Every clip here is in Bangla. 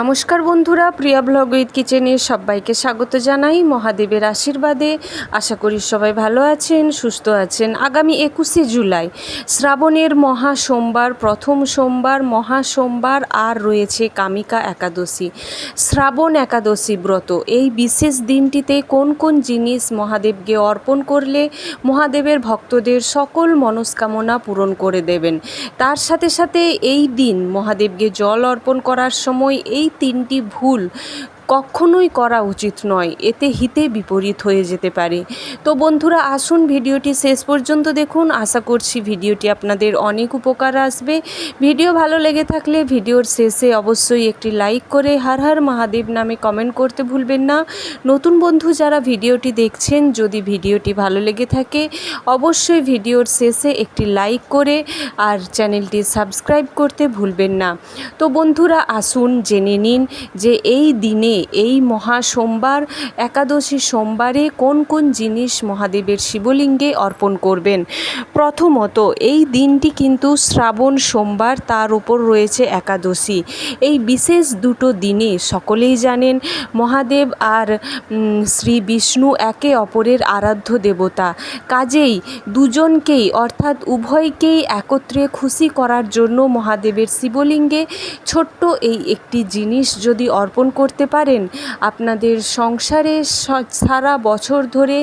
নমস্কার বন্ধুরা, প্রিয়া ব্লগ উইথ কিচেনে সবাইকে স্বাগত জানাই। মহাদেবের আশীর্বাদে আশা করি সবাই ভালো আছেন, সুস্থ আছেন। আগামী একুশে জুলাই, শ্রাবণের মহা সোমবার, প্রথম সোমবার, মহা সোমবার আর রয়েছে কামিকা একাদশী, শ্রাবণ একাদশী ব্রত। এই বিশেষ দিনটিতে কোন কোন জিনিস মহাদেবকে অর্পণ করলে মহাদেবের ভক্তদের সকল মনস্কামনা পূরণ করে দেবেন? তার সাথে সাথে এই দিন মহাদেবকে জল অর্পণ করার সময় এই তিনটি ভুল কখনোই করা উচিত নয়। এতে হিতে বিপরীত হয়ে যেতে পারে। তো বন্ধুরা, আসুন ভিডিওটি শেষ পর্যন্ত দেখুন। আশা করছি ভিডিওটি আপনাদের অনেক উপকার আসবে। ভিডিও ভালো লেগে থাকলে ভিডিওর শেষে অবশ্যই একটি লাইক করে হর হর মহাদেব নামে কমেন্ট করতে ভুলবেন না। নতুন বন্ধু যারা ভিডিওটি দেখছেন, যদি ভিডিওটি ভালো লেগে থাকে, অবশ্যই ভিডিওর শেষে একটি লাইক করে আর চ্যানেলটি সাবস্ক্রাইব করতে ভুলবেন না। তো বন্ধুরা, আসুন জেনে নিন যে এই দিনে এই মহা সোমবার, একাদশী সোমবারে কোন কোন জিনিস মহাদেবের শিবলিঙ্গে অর্পণ করবেন? প্রথমত, এই দিনটি কিন্তু শ্রাবণ সোমবার, তার উপর রয়েছে একাদশী। এই বিশেষ দুটো দিনে সকলেই জানেন, মহাদেব আর শ্রী বিষ্ণু একে অপরের আরাধ্য দেবতা। কাজেই দুজনকেই, অর্থাৎ উভয়কেই একত্রে খুশি করার জন্য মহাদেবের শিবলিঙ্গে ছোট্ট এই একটি জিনিস যদি অর্পণ করতে পারেন। আপনাদের সংসারে সারা বছর ধরে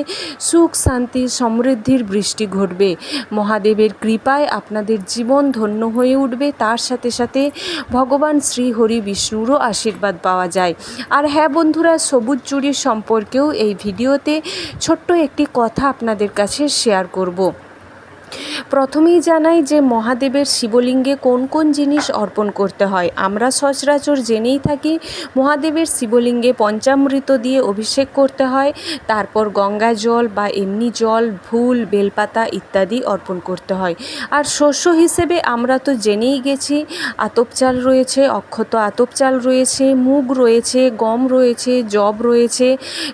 সুখ, শান্তি, সমৃদ্ধির বৃষ্টি ঘটবে। মহাদেবের কৃপায় আপনাদের জীবন ধন্য হয়ে উঠবে। তার সাথে সাথে ভগবান শ্রী হরি বিষ্ণুরও আশীর্বাদ পাওয়া যায়। আর হ্যাঁ বন্ধুরা, সবুজ চুরির সম্পর্কেও এই ভিডিওতে ছোট্ট একটি কথা আপনাদের কাছে শেয়ার করব। প্রথমেই জানাই যে মহাদেবের শিবলিঙ্গে কোন কোন জিনিস অর্পণ করতে হয়। আমরা সচরাচর জেনেই থাকি, মহাদেবের শিবলিঙ্গে পঞ্চামৃত দিয়ে অভিষেক করতে হয়, তারপর গঙ্গা জল বা এমনি জল ফুল বেলপাতা ইত্যাদি অর্পণ করতে হয়। আর শস্য হিসেবে আমরা তো জেনেই গেছি, আতপ চাল রয়েছে, অক্ষত আতপ চাল রয়েছে, মুগ রয়েছে, গম রয়েছে জব রয়েছে,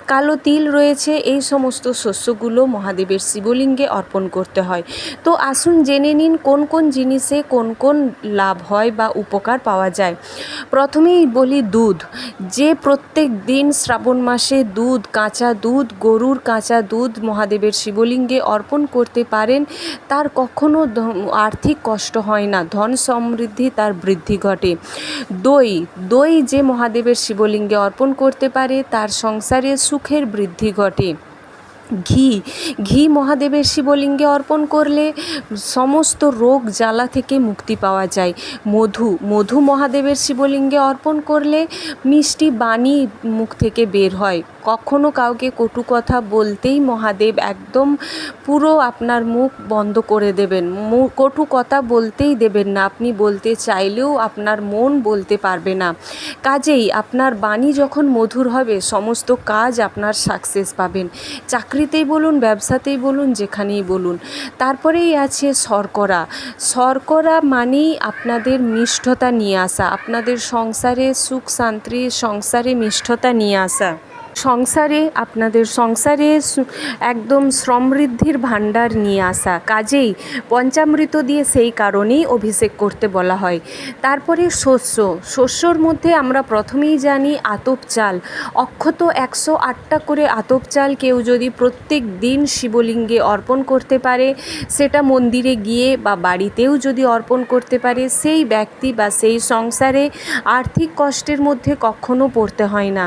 কালো তিল রয়েছে, এই সমস্ত শস্যগুলো মহাদেবের শিবলিঙ্গে অর্পণ করতে হয়। তো আসুন জেনে নিন কোন কোন জিনিসে কোন কোন লাভ হয় বা উপকার পাওয়া যায়। প্রথমেই বলি দুধ। যে প্রত্যেক দিন শ্রাবণ মাসে দুধ, কাঁচা দুধ, গরুর কাঁচা দুধ মহাদেবের শিবলিঙ্গে অর্পণ করতে পারেন, তার কখনো আর্থিক কষ্ট হয় না, ধন সমৃদ্ধি তার বৃদ্ধি ঘটে। দই দই যে মহাদেবের শিবলিঙ্গে অর্পণ করতে পারে, তার সংসারে সুখের বৃদ্ধি ঘটে। ঘি। ঘি মহাদেবের শিবলিঙ্গে অর্পণ করলে সমস্ত রোগ জ্বালা থেকে মুক্তি পাওয়া যায়। মধু মধু মহাদেবের শিবলিঙ্গে অর্পণ করলে মিষ্টি বাণী মুখ থেকে বের হয়। কখনো কাউকে কটু কথা বলতেই মহাদেব একদম পুরো আপনার মুখ বন্ধ করে দেবেন। কটু কথা বলতেই দেবেন না। আপনি বলতে চাইলেও আপনার মন বলতে পারবে না। কাজেই আপনার বাণী যখন মধুর হবে, সমস্ত কাজ আপনার সাকসেস পাবেন। চাকরিতেই বলুন, ব্যবসাতেই বলুন, যেখানেই বলুন। তারপরেই আছে শর্করা। শর্করা মানেই আপনাদের মিষ্টতা নিয়ে আসা, আপনাদের সংসারে সুখ শান্তি সংসারে মিষ্টতা নিয়ে আসা। সংসারে, আপনাদের সংসারে একদম সমৃদ্ধির ভাণ্ডার নিয়ে আসা। কাজেই পঞ্চামৃত দিয়ে সেই কারণেই অভিষেক করতে বলা হয়। তারপরে শস্য। শস্যর মধ্যে আমরা প্রথমেই জানি আতপ চাল। অক্ষত একশো আটটা করে আতপ চাল কেউ যদি প্রত্যেক দিন শিবলিঙ্গে অর্পণ করতে পারে, সেটা মন্দিরে গিয়ে বা বাড়িতেও যদি অর্পণ করতে পারে, সেই ব্যক্তি বা সেই সংসারে আর্থিক কষ্টের মধ্যে কখনো পড়তে হয় না।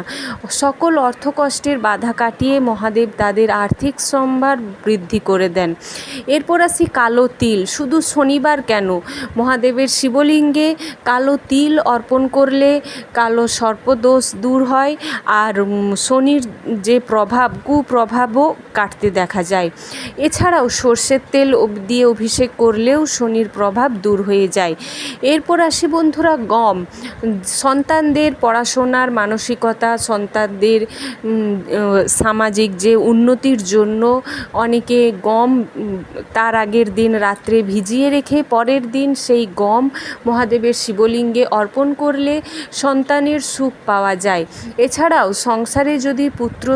সকল অর্থকষ্টের বাধা কাটিয়ে মহাদেব তাদের আর্থিক সম্ভার বৃদ্ধি করে দেন। এরপর আসি কালো তিল। শুধু শনিবার কেন? মহাদেবের শিবলিঙ্গে কালো তিল অর্পণ করলে কালো সর্পদোষ দূর হয় আর শনির যে প্রভাব, কুপ্রভাবও কাটতে দেখা যায়। এছাড়াও সর্ষের তেল দিয়ে অভিষেক করলেও শনির প্রভাব দূর হয়ে যায়। এরপর আসি বন্ধুরা গম। সন্তানদের পড়াশোনার মানসিকতা, সন্তানদের সামাজিক যে উন্নতির জন্য অনেকে গম তার আগের দিন রাত্রে ভিজিয়ে রেখে পরের দিন সেই গম মহাদেবের শিবলিঙ্গে অর্পণ করলে সন্তানের সুখ পাওয়া যায়। এছাড়াও সংসারে যদি পুত্র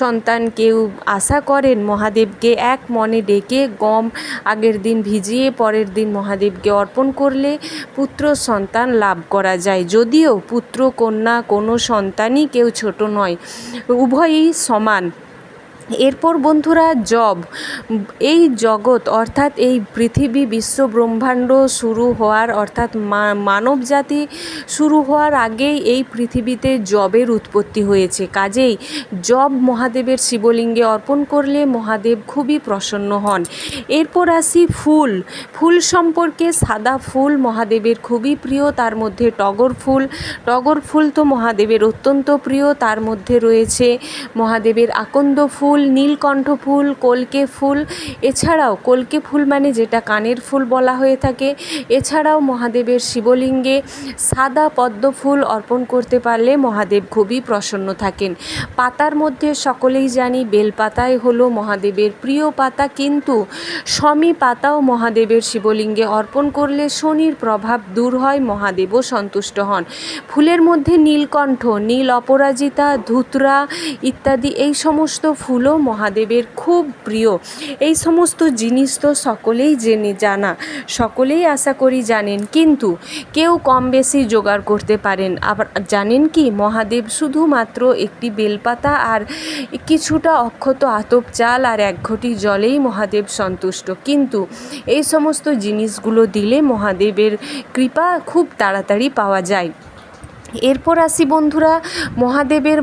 সন্তান কেউ আশা করেন মহাদেবকে এক মনে ডেকে গম আগের দিন ভিজিয়ে পরের দিন মহাদেবকে অর্পণ করলে পুত্র সন্তান লাভ করা যায়। যদিও পুত্র, কন্যা কোনো সন্তানই কেউ ছোট নয়। উভয়ই সমান। এরপর বন্ধুরা জব। এই জগৎ অর্থাৎ এই পৃথিবী বিশ্ব ব্রহ্মাণ্ড শুরু হওয়ার অর্থাৎ মানব জাতি শুরু হওয়ার আগেই এই পৃথিবীতে জবের উৎপত্তি হয়েছে। কাজেই জব মহাদেবের শিবলিঙ্গে অর্পণ করলে মহাদেব খুবই প্রসন্ন হন। এরপর আসি ফুল। ফুল সম্পর্কে সাদা ফুল মহাদেবের খুবই প্রিয়, তার মধ্যে টগর ফুল। টগর ফুল তো মহাদেবের অত্যন্ত প্রিয়, তার মধ্যে রয়েছে মহাদেবের আকন্দ ফুল নীলকণ্ঠ ফুল, কলকে ফুল, এছাড়াও কলকে ফুল মানে যেটা কানের ফুল বলা হয়ে থাকে। এছাড়াও মহাদেবের শিবলিঙ্গে সাদা পদ্ম ফুল অর্পণ করতে পারলে মহাদেব খুবই প্রসন্ন থাকেন। পাতার মধ্যে সকলেই জানি বেলপাতাই হলো মহাদেবের প্রিয় পাতা, কিন্তু শমী পাতাও মহাদেবের শিবলিঙ্গে অর্পণ করলে শনির প্রভাব দূর হয়, মহাদেবও সন্তুষ্ট হন। ফুলের মধ্যে নীলকণ্ঠ, নীল অপরাজিতা, ধুতরা ইত্যাদি এই সমস্ত ফুলও মহাদেবের খুব প্রিয়। এই সমস্ত জিনিস তো সকলেই জেনে জানা। সকলেই আশা করি জানেন। কিন্তু কেউ কম বেশি জোগাড় করতে পারেন। আবার জানেন কি, মহাদেব শুধুমাত্র একটি বেলপাতা আর কিছুটা অক্ষত আতপ চাল আর এক ঘটি জলেই মহাদেব সন্তুষ্ট। কিন্তু এই সমস্ত জিনিসগুলো দিলে মহাদেবের কৃপা খুব তাড়াতাড়ি পাওয়া যায়। এরপর আসি বন্ধুরা, মহাদেবের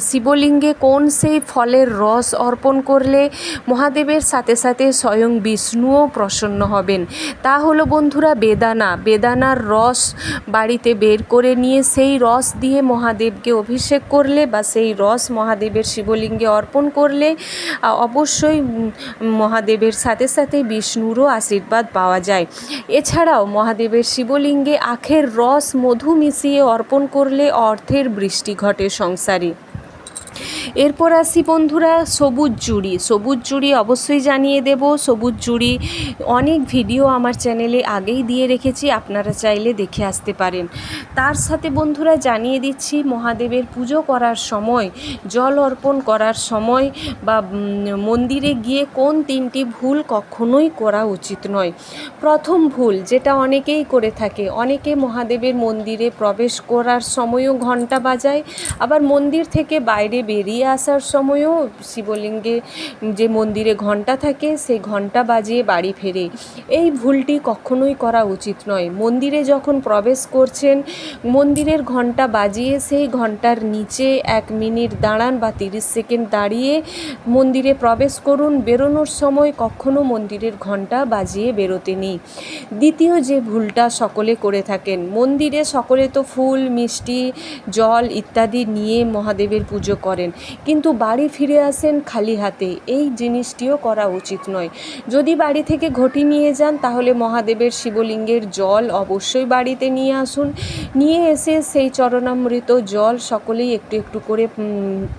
শিবলিঙ্গে কোন সেই ফলের রস অর্পণ করলে মহাদেবের সাথে সাথে স্বয়ং বিষ্ণুও প্রসন্ন হবেন? তা হলো বন্ধুরা, বেদানা। বেদানার রস বাড়িতে বের করে নিয়ে সেই রস দিয়ে মহাদেবকে অভিষেক করলে বা সেই রস মহাদেবের শিবলিঙ্গে অর্পণ করলে অবশ্যই মহাদেবের সাথে সাথে বিষ্ণুরও আশীর্বাদ পাওয়া যায়। এছাড়াও মহাদেবের শিবলিঙ্গে আখের রস মধু মিশিয়ে অর্পণ করলে অর্থের বৃষ্টি ঘটে সংসারে। এরপর আসি বন্ধুরা, সবুজ জুড়ি। সবুজ জুড়ি অবশ্যই জানিয়ে দেব। সবুজ জুড়ি অনেক ভিডিও আমার চ্যানেলে আগেই দিয়ে রেখেছি, আপনারা চাইলে দেখে আসতে পারেন। তার সাথে বন্ধুরা জানিয়ে দিচ্ছি, মহাদেবের পুজো করার সময়, জল অর্পণ করার সময় বা মন্দিরে গিয়ে কোন তিনটি ভুল কখনোই করা উচিত নয়। প্রথম ভুল যেটা অনেকেই করে থাকে, অনেকে মহাদেবের মন্দিরে প্রবেশ করার সময়ও ঘণ্টা বাজায়, আবার মন্দির থেকে বাইরে বেরিয়ে আসার সময়ও শিবলিঙ্গে যে মন্দিরে ঘণ্টা থাকে, সেই ঘণ্টা বাজিয়ে বাড়ি ফেরে। এই ভুলটি কখনোই করা উচিত নয়। মন্দিরে যখন প্রবেশ করছেন, মন্দিরের ঘণ্টা বাজিয়ে সেই ঘণ্টার নিচে এক মিনিট দাঁড়ান বা তিরিশ সেকেন্ড দাঁড়িয়ে মন্দিরে প্রবেশ করুন। বেরোনোর সময় কখনো মন্দিরের ঘণ্টা বাজিয়ে বেরোতে নেই। দ্বিতীয় যে ভুলটা সকলে করে থাকেন, মন্দিরে সকলে তো ফুল, মিষ্টি, জল ইত্যাদি নিয়ে মহাদেবের পুজো করেন। কিন্তু বাড়ি ফিরে আসেন খালি হাতে। এই জিনিসটিও করা উচিত নয়। যদি বাড়ি থেকে ঘটি নিয়ে যান, তাহলে মহাদেবের শিবলিঙ্গের জল অবশ্যই বাড়িতে নিয়ে আসুন। নিয়ে এসে সেই চরণামৃত জল সকলেই একটু একটু করে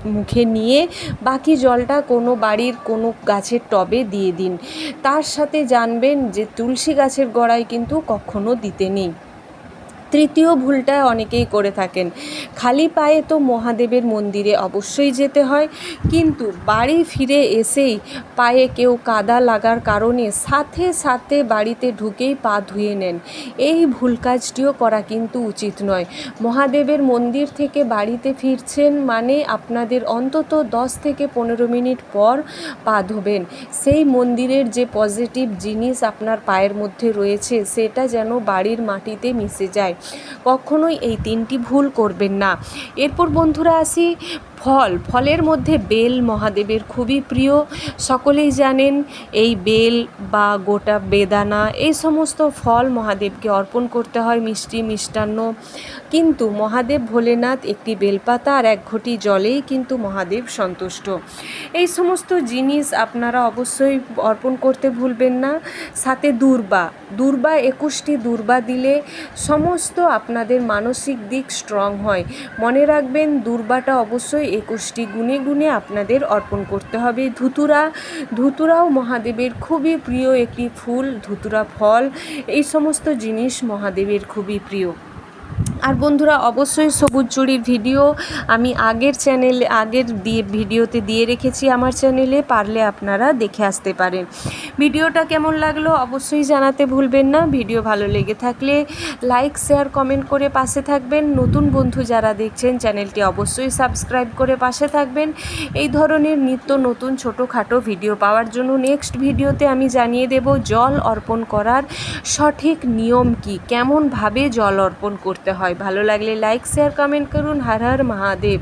মুখে নিয়ে বাকি জলটা কোনো বাড়ির কোনো গাছের টবে দিয়ে দিন। তার সাথে জানবেন যে তুলসী গাছের গোড়ায় কিন্তু কখনো দিতে নেই। তৃতীয় ভুলটা অনেকেই করে থাকেন। খালি পায়ে তো মহাদেবের মন্দিরে অবশ্যই যেতে হয়, কিন্তু বাড়ি ফিরে এসেই পায়ে কেউ কাদা লাগার কারণে সাথে সাথে বাড়িতে ঢুকেই পা ধুয়ে নেন। এই ভুল কাজটিও করা কিন্তু উচিত নয়। মহাদেবের মন্দির থেকে বাড়িতে ফিরছেন মানে আপনাদের অন্তত দশ থেকে পনেরো মিনিট পর পা ধোবেন। সেই মন্দিরের যে পজিটিভ জিনিস আপনার পায়ের মধ্যে রয়েছে, সেটা যেন বাড়ির মাটিতে মিশে যায়। কখনোই এই তিনটি ভুল করবেন না। এরপর বন্ধুরা আসি ফল, ফলের মধ্যে বেল মহাদেবের খুবই প্রিয়। সকলেই জানেন এই বেল বা গোটা বেদানা, এই সমস্ত ফল মহাদেবকে অর্পণ করতে হয় মিষ্টি, মিষ্টান্ন। কিন্তু মহাদেব ভোলেনাথ একটি বেলপাতা আর এক ঘটি জলেই কিন্তু মহাদেব সন্তুষ্ট। এই সমস্ত জিনিস আপনারা অবশ্যই অর্পণ করতে ভুলবেন না। সাথে দুর্বা দুর্বা একুশটি দুর্বা দিলে সমস্ত আপনাদের মানসিক দিক স্ট্রং হয়। মনে রাখবেন, দুর্বাটা অবশ্যই একুশটি গুণে গুণে আপনাদের অর্পণ করতে হবে। ধুতুরা, ধুতুরাও মহাদেবের খুবই প্রিয় একটি ফুল, ধুতুরা ফল। এই সমস্ত জিনিস মহাদেবের খুবই প্রিয়। আর বন্ধুরা, অবশ্যই সবুজ চুড়ির ভিডিও আমি আগের চ্যানেলে, আগের দিয়ে ভিডিওতে দিয়ে রেখেছি আমার চ্যানেলে, পারলে আপনারা দেখে আসতে পারেন। ভিডিওটা কেমন লাগল অবশ্যই জানাতে ভুলবেন না। ভিডিও ভালো লেগে থাকলে লাইক, শেয়ার, কমেন্ট করে পাশে থাকবেন। নতুন বন্ধু যারা দেখছেন, চ্যানেলটি অবশ্যই সাবস্ক্রাইব করে পাশে থাকবেন। এই ধরনের নিত্য নতুন ছোটোখাটো ভিডিও পাওয়ার জন্য নেক্সট ভিডিওতে আমি জানিয়ে দেব জল অর্পণ করার সঠিক নিয়ম কি? কেমনভাবে জল অর্পণ করতে হয় ভালো লাগলে লাইক শেয়ার কমেন্ট করুন। হর হর মহাদেব।